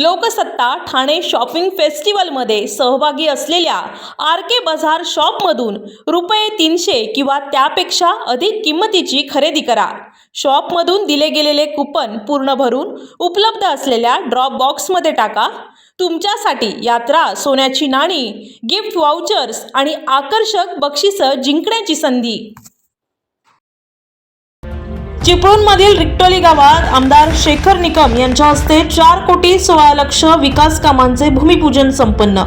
Loksatta Thane shopping फेस्टिवलमध्ये सहभागी असलेल्या आर के बाजार शॉपमधून रुपये तीनशे किंवा त्यापेक्षा अधिक किंमतीची खरेदी करा. शॉपमधून दिले गेलेले कुपन पूर्ण भरून उपलब्ध असलेल्या ड्रॉप बॉक्समध्ये टाका. तुमच्यासाठी यात्रा सोन्याची नाणी गिफ्ट वाउचर्स आणि आकर्षक बक्षिसं जिंकण्याची संधी. चिपळूणमधील रिक्टोली गावात आमदार शेखर निकम यांच्या हस्ते चार कोटी सोळा लक्ष विकास कामांचे भूमिपूजन संपन्न.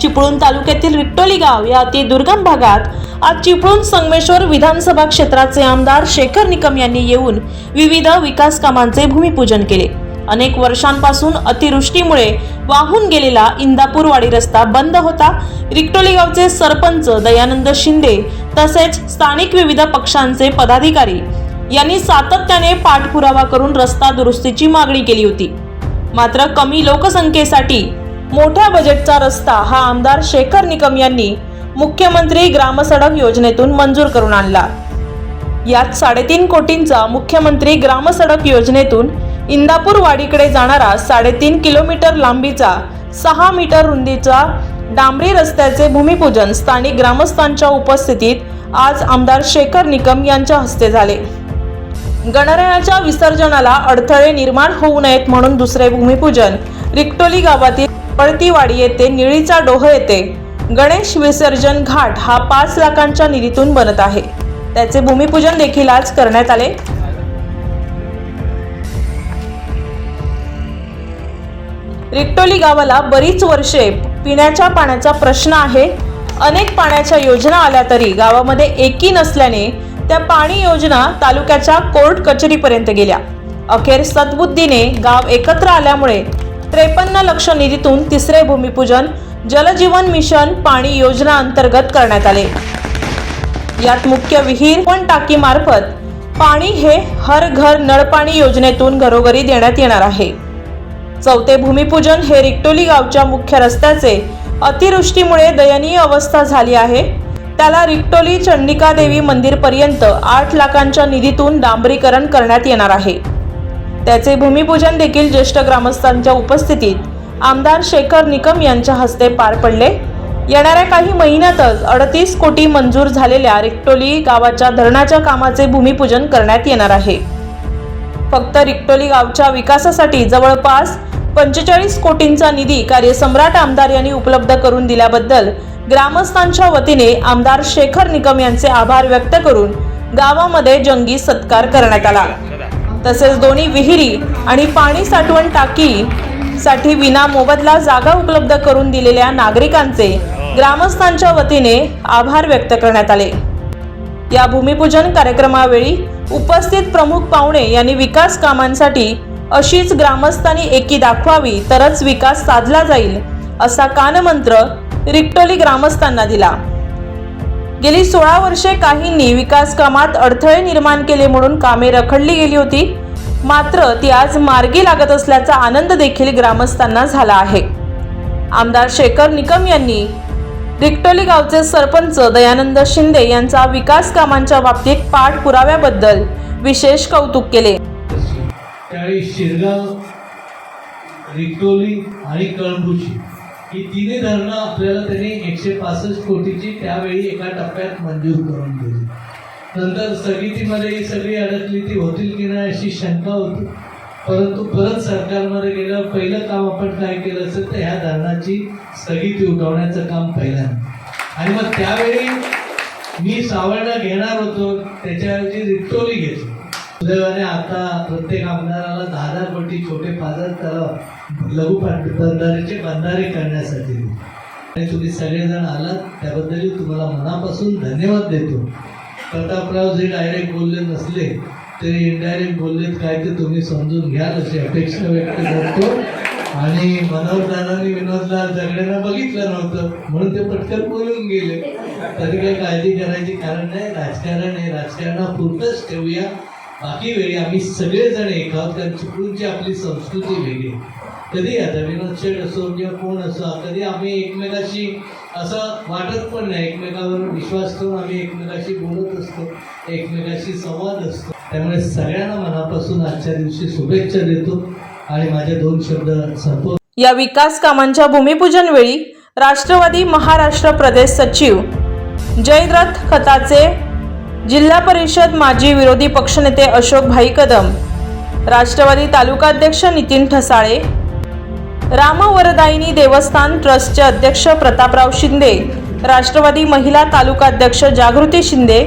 चिपळूण तालुक्यातील रिक्टोली गाव या अति दुर्गम भागात आज चिपळूण संगमेश्वर विधानसभा क्षेत्राचे आमदार शेखर निकम यांनी येऊन विविध विकास कामांचे भूमिपूजन केले. अनेक वर्षांपासून अतिवृष्टीमुळे वाहून गेलेला इंदापूरवाडी रस्ता बंद होता. रिक्टोली गावचे सरपंच दयानंद शिंदे तसेच स्थानिक विविध पक्षांचे पदाधिकारी यांनी सातत्याने पाठपुरावा करून रस्ता दुरुस्तीची मागणी केली होती. मात्र कमी लोकसंख्येसाठी मोठ्या बजेटचा रस्ता हा आमदार शेखर निकम यांनी मुख्यमंत्री ग्रामसडक योजनेतून मंजूर करून आणला. यात साडेतीन कोटींचा मुख्यमंत्री ग्रामसडक योजनेतून इंदापूर वाडीकडे जाणारा साडेतीन किलोमीटर लांबीचा सहा मीटर रुंदीचा डांबरी रस्त्याचे भूमिपूजन स्थानिक ग्रामस्थांच्या उपस्थितीत आज आमदार शेखर निकम यांच्या हस्ते झाले. गणरायाच्या विसर्जनाला अडथळे निर्माण होऊ नयेत म्हणून दुसरे भूमिपूजन. रिक्टोली गावातील पळतीवाडी येथे निळीचा डोह येथे गणेश विसर्जन घाट हा पाच लाखांच्या निधीतून बनत आहे. त्याचे भूमिपूजन देखील आज करण्यात आले. रिक्टोली गावाला बरीच वर्षे पिण्याच्या पाण्याचा प्रश्न आहे. अनेक पाण्याच्या योजना आल्या तरी गावामध्ये एकी नसल्याने त्या पाणी योजना तालुक्याच्या कोर्ट कचेरीपर्यंत गेल्या. अखेर सद्बुद्धीने गाव एकत्र आल्यामुळे त्रेपन्न लक्ष निधीतून तिसरे भूमिपूजन जलजीवन मिशन पाणी योजना अंतर्गत करण्यात आले. यात मुख्य विहीर पण टाकीमार्फत पाणी हे हर घर नळपाणी योजनेतून घरोघरी देण्यात येणार आहे. चौथे भूमिपूजन हे रिक्टोली गावच्या मुख्य रस्त्याचे अतिवृष्टीमुळे दयनीय अवस्था झाली आहे. त्याला रिक्टोली चंडिका देवी मंदिरपर्यंत आठ लाखांच्या निधीतून डांबरीकरण करण्यात येणार आहे. त्याचे भूमिपूजन देखील ज्येष्ठ ग्रामस्थांच्या उपस्थितीत आमदार शेखर निकम यांच्या हस्ते पार पडले. येणाऱ्या काही महिन्यातच अडतीस कोटी मंजूर झालेल्या रिक्टोली गावाच्या धरणाच्या कामाचे भूमिपूजन करण्यात येणार आहे. फक्त रिक्टोली गावच्या विकासासाठी जवळपास पंचेचाळीस कोटींचा निधी कार्यसम्राट आमदार यांनी उपलब्ध करून दिल्याबद्दल ग्रामस्थांच्या वतीने आमदार शेखर निकम यांचे आभार व्यक्त करून गावामध्ये जंगी सत्कार करण्यात आला. तसेच दोन्ही विहिरी आणि पाणी साठवण टाकी साठी विना मोबदला जागा उपलब्ध करून दिलेल्या नागरिकांचे ग्रामस्थांच्या वतीने आभार व्यक्त करण्यात आले. या भूमिपूजन कार्यक्रमावेळी उपस्थित प्रमुख पाहुणे यांनी विकास कामांसाठी अशीच ग्रामस्थांनी एकी दाखवावी तरच विकास साधला जाईल असा कानमंत्र रिक्टोली ग्रामस्थांना दिला. गेली सोळा वर्षे काहींनी विकास कामात अडथळे निर्माण केले म्हणून कामे रखडली गेली होती. मात्र ती आज मार्गी लागत असल्याचा आनंद देखील ग्रामस्थांना झाला आहे. आमदार शेखर निकम यांनी रिक्टोली गावचे सरपंच दयानंद शिंदे यांचा विकास कामांच्या बाबतीत पाठपुराव्याबद्दल विशेष कौतुक केले. त्यावेळी शिरगाव रिक्टोली आणि कळंबुची. ही तिन्ही धरणं आपल्याला त्यांनी एकशे पासष्ट कोटीची त्यावेळी एका टप्प्यात मंजूर करून दिली. नंतर स्थगितीमध्ये ही सगळी अडकली ती होतील की नाही अशी शंका होती. परंतु परत सरकारमध्ये गेल्यावर पहिलं काम आपण काय केलं असेल तर ह्या धरणाची स्थगिती उठवण्याचं काम पहिल्यांदा आणि मग त्यावेळी मी सावळणा घेणार होतो त्याच्याऐवजी रिक्टोली घेतली. सुदैवाने आता प्रत्येक आमदाराला दहा हजार कोटी छोटे पाजर तलाव लघु बंधारेचे बंधारे करण्यासाठी आणि तुम्ही सगळेजण आलात त्याबद्दल तुम्हाला मनापासून धन्यवाद देतो. प्रतापराव जे डायरेक्ट बोलले नसले तरी इनडायरेक्ट बोललेत काय ते तुम्ही समजून घ्याल अशी अपेक्षा व्यक्त करतो. आणि मनोरदानाने विनोदला जगण्याला बघितलं नव्हतं म्हणून ते पटकन बोलून गेले. तरी काही काळजी करायची कारण नाही राजकारण आहे. राजकारणापुरतंच ठेवूया. बाकी वेळी आम्ही सगळेजण एक आहोत कारण चिपळूणची आपली संस्कृती वेगळी. कधी आता विनोद शेठ असो किंवा कोण असो कधी आम्ही एकमेकाशी असं वाटत पण नाही एकमेकावर विश्वास ठेवून आम्ही एकमेकाशी बोलत असतो एकमेकाशी संवाद असतो. त्यामुळे सगळ्यांना मनापासून आजच्या दिवशी शुभेच्छा देतो आणि माझे दोन शब्द संपव या विकास कामांच्या भूमिपूजन वेळी राष्ट्रवादी महाराष्ट्र प्रदेश सचिव जयद्रथ खताचे जिल्हा परिषद माजी विरोधी पक्षनेते अशोक भाई कदम राष्ट्रवादी तालुकाध्यक्ष नितीन ठसाळे रामवरदायिनी देवस्थान ट्रस्टचे अध्यक्ष प्रतापराव शिंदे राष्ट्रवादी महिला तालुकाध्यक्ष जागृती शिंदे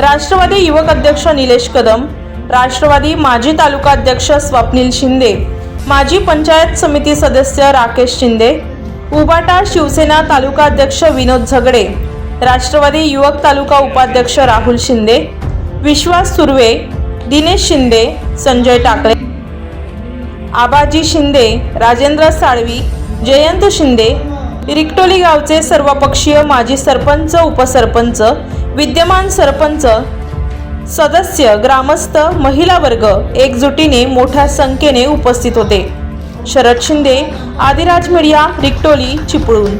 राष्ट्रवादी युवक अध्यक्ष निलेश कदम राष्ट्रवादी माजी तालुकाध्यक्ष स्वप्नील शिंदे माजी पंचायत समिती सदस्य राकेश शिंदे उबाटा शिवसेना तालुकाध्यक्ष विनोद झगडे राष्ट्रवादी युवक तालुका उपाध्यक्ष राहुल शिंदे विश्वास सुर्वे दिनेश शिंदे संजय टाकळे आबाजी शिंदे राजेंद्र साळवी जयंत शिंदे रिक्टोली गावचे सर्वपक्षीय माजी सरपंच उपसरपंच विद्यमान सरपंच सदस्य ग्रामस्थ महिला वर्ग एकजुटीने मोठ्या संख्येने उपस्थित होते. शरद शिंदे आदिराज मीडिया रिक्टोली चिपळूण.